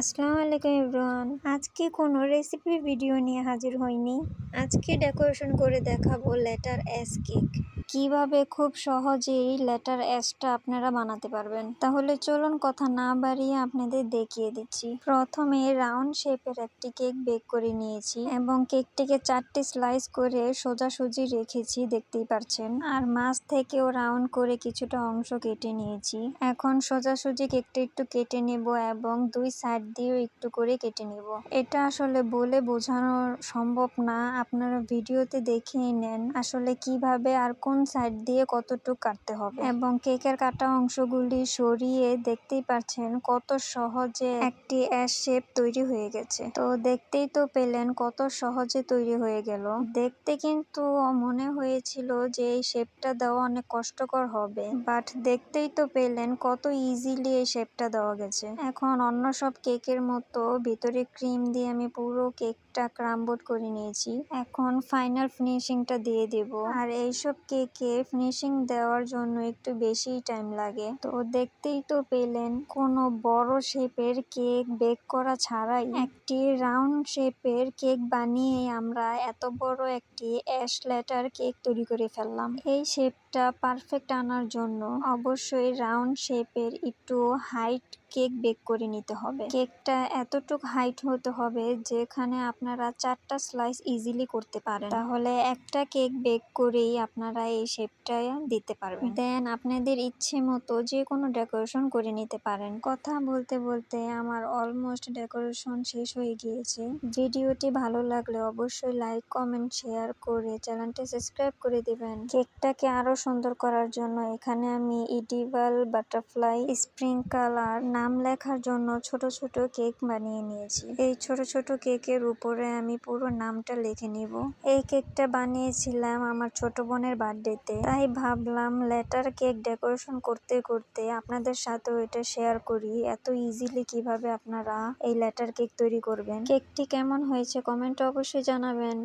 আসসালামু আলাইকুম এভরিওয়ান। আজকে কোনো রেসিপি ভিডিও নিয়ে হাজির হইনি। আজকে ডেকোরেশন করে দেখাবো লেটার এস কেক কীভাবে খুব সহজেই লেটার এসটা আপনারা বানাতে পারবেন? তাহলে চলুন কথা না বাড়িয়ে আপনাদের দেখিয়ে দিচ্ছি। প্রথমে রাউন্ড শেপের একটি কেক বেক করে নিয়েছি এবং কেকটিকে চারটি স্লাইস করে সোজাসুজি রেখেছি, দেখতেই পারছেন। আর মাছ থেকেও রাউন্ড করে কিছুটা অংশ কেটে নিয়েছি। এখন সোজাসুজি কেকটা একটু কেটে নেব এবং দুই সাইড দিয়েও একটু করে কেটে নেব। এটা আসলে বলে বোঝানো সম্ভব না। আপনারা ভিডিওতে দেখেই নেন আসলে কীভাবে আর কোন সাইড দিয়ে কতটুকু কাটতে হবে। এবং কেকের কাটা অংশগুলি সরিয়ে দেখতেই পাচ্ছেন কত সহজে একটি অ্যাশ শেপ তৈরি হয়ে গেছে। তো দেখতেই তো পেলেন কত সহজে তৈরি হয়ে গেল। দেখতে কিন্তু মনে হয়েছিল যে এই শেপটা দেওয়া অনেক কষ্টকর হবে। বাট দেখতেই তো পেলেন কত ইজিলি এই শেপটা দেওয়া গেছে। এখন অন্য সব কেকের মতো ভিতরে ক্রিম দিয়ে আমি পুরো কেকটা ক্রাম্বল করে নিয়েছি। এখন ফাইনাল ফিনিশিংটা দিয়ে দেব। আর এইসব কেকে ফিনিশিং দেওয়ার জন্য একটু বেশি টাইম লাগে। তো দেখতেই তো পেলেন, কোনো বড় শেপের কেক বেক করা ছাড়াই একটি রাউন্ড শেপের কেক বানিয়ে আমরা এত বড় একটি অ্যাশ লেটার কেক তৈরি করে ফেললাম। এই শেপটা পারফেক্ট আনার জন্য অবশ্যই রাউন্ড শেপের একটু হাইট কেক বেক করে নিতে হবে। কেকটা এতটুক হাইট হতে হবে যেখানে আপনারা চারটা স্লাইস ইজিলি করতে পারেন। তাহলে একটা কেক বেক করেই আপনারা এই শেপটা দিতে পারবেন। দেন আপনাদের ইচ্ছে মতো যে কোনো ডেকোরেশন করে নিতে পারেন। কথা বলতে বলতে আমার অলমোস্ট ডেকোরেশন শেষ হয়ে গিয়েছে। ভিডিওটি ভালো লাগলে অবশ্যই লাইক কমেন্ট শেয়ার করে চ্যানেলটি সাবস্ক্রাইব করে দিবেন। কেকটাকে আরও সুন্দর করার জন্য এখানে আমি ইডিভাল বাটারফ্লাই স্প্রিঙ্কলার নাম লেখার জন্য ছোট ছোট কেক বানিয়ে নিয়েছি। এই ছোট ছোট কেকের উপরে আমি পুরো নামটা লিখে নিব। এই কেকটা বানিয়েছিলাম আমার ছোট বোনের বার্থডেতে তাই ভাবলাম লেটার কেক ডেকোরেশন করতে করতে আপনাদের সাথেও এটা শেয়ার করি। এত ইজিলি কীভাবে আপনারা এই লেটার কেক তৈরি করবেন? কেকটি কেমন হয়েছে কমেন্টে অবশ্যই জানাবেন।